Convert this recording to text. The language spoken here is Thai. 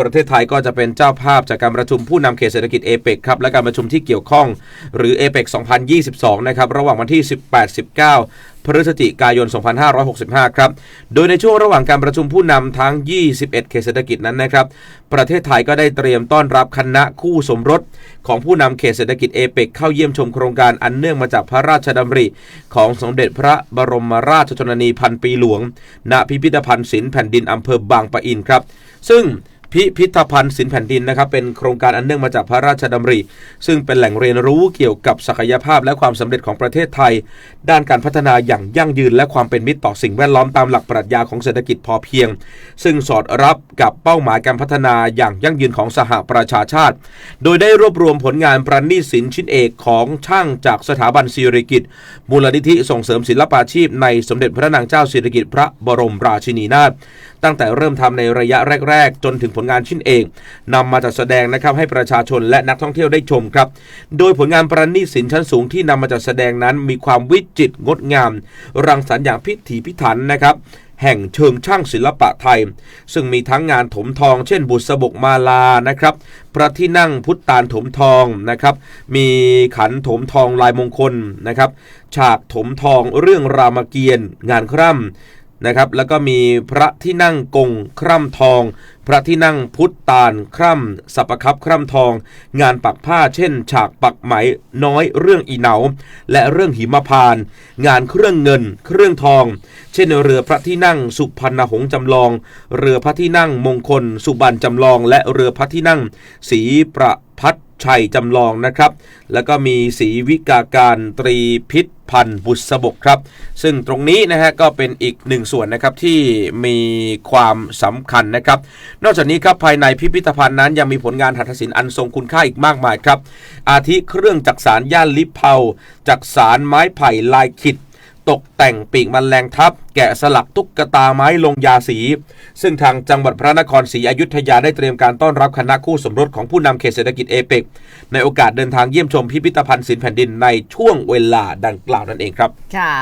ประเทศไทยก็จะเป็นเจ้าภาพจากการประชุมผู้นำเขตเศรษฐกิจเอเปกครับและการประชุมที่เกี่ยวข้อง หรือเอเปก2022 นะครับ ระหว่างวันที่ 18-19 พฤศจิกายน 2565 ครับ โดยในช่วงระหว่างการประชุมผู้นำทั้ง 21 เขตเศรษฐกิจนั้นนะครับ ประเทศไทยก็ได้เตรียมต้อนรับคณะคู่สมรส ของผู้นำเขตเศรษฐกิจเอเปกเข้าเยี่ยมชมโครงการอันเนื่องมาจากพระราชดำริ ของสมเด็จพระบรมราชชนนีพันปีหลวง ณพิพิธภัณฑ์ศิลป์แผ่นดินอำเภอบางปะอินครับ ซึ่ง พิพิธภัณฑ์ศิลป์แผ่นดินนะครับเป็นโครงการอันเนื่องมาจากพระราชดำริ ซึ่งเป็นแหล่งเรียนรู้เกี่ยวกับศักยภาพและความสำเร็จของประเทศไทย ด้านการพัฒนาอย่างยั่งยืน และความเป็นมิตรต่อสิ่งแวดล้อมตามหลักปรัชญาของเศรษฐกิจพอเพียง ซึ่งสอดรับกับเป้าหมายการพัฒนาอย่างยั่งยืนของสหประชาชาติ โดยได้รวบรวมผลงานประณีตศิลป์ชิ้นเอกของช่างจากสถาบันศิริกิติ์มูลนิธิส่งเสริมศิลปาชีพ ในสมเด็จพระนางเจ้าสิริกิติ์พระบรมราชินีนาถตั้งแต่เริ่มทำในระยะแรก ๆ จนถึงผลงานชิ้นเอกนำมาจัดแสดงนะครับให้ประชาชนและนักท่องเที่ยวได้ชมครับ โดยผลงานประณีตศิลป์ชั้นสูงที่นำมาจัดแสดงนั้น มีความวิจิตรงดงาม รังสรรค์อย่างพิถีพิถันนะครับแห่งเชิงช่างศิลปะไทย ซึ่งมีทั้งงานถมทอง เช่น บุษบกมาลานะครับ พระที่นั่งพุทธตาลถมทองนะครับ มีขันถมทองลายมงคลนะครับ ฉากถมทองเรื่องรามเกียรติ์งานคร่ำ นะครับ แล้วก็มีพระที่นั่งกงคร่ำทอง พระที่นั่งพุทธตาลคร่ำสับประคับคร่ำทอง งานปักผ้าเช่น ฉากปักไหมน้อยเรื่องอีเหนา และเรื่องหิมพาน งานเครื่องเงิน เครื่องทอง เช่น เรือพระที่นั่งสุพรรณหงษ์จำลอง เรือพระที่นั่งมงคล สุบรรณจำลอง และเรือพระที่นั่งศรีประพัฒชัยจำลองนะครับ แล้วก็มีศรีวิกาการตรีพิษ พันธ์บุษบกครับ ซึ่งตรงนี้นะฮะก็เป็นอีกหนึ่งส่วนนะครับที่มีความสำคัญนะครับ นอกจากนี้ครับภายในพิพิธภัณฑ์นั้นยังมีผลงานหัตถศิลป์อันทรงคุณค่าอีกมากมายครับ อาทิเครื่องจักสารย่านลิเผาจักสารไม้ไผ่ลายขิด ตกแต่งปีกมันแรงทับ แกะสลักตุ๊กตาไม้ลงยาสี ซึ่งทางจังหวัดพระนครศรีอยุธยาได้เตรียมการต้อนรับคณะคู่สมรสของผู้นำเขตเศรษฐกิจเอเปกในโอกาสเดินทางเยี่ยมชมพิพิธภัณฑ์ศิลป์แผ่นดินในช่วงเวลาดังกล่าวนั่นเองครับ ค่ะ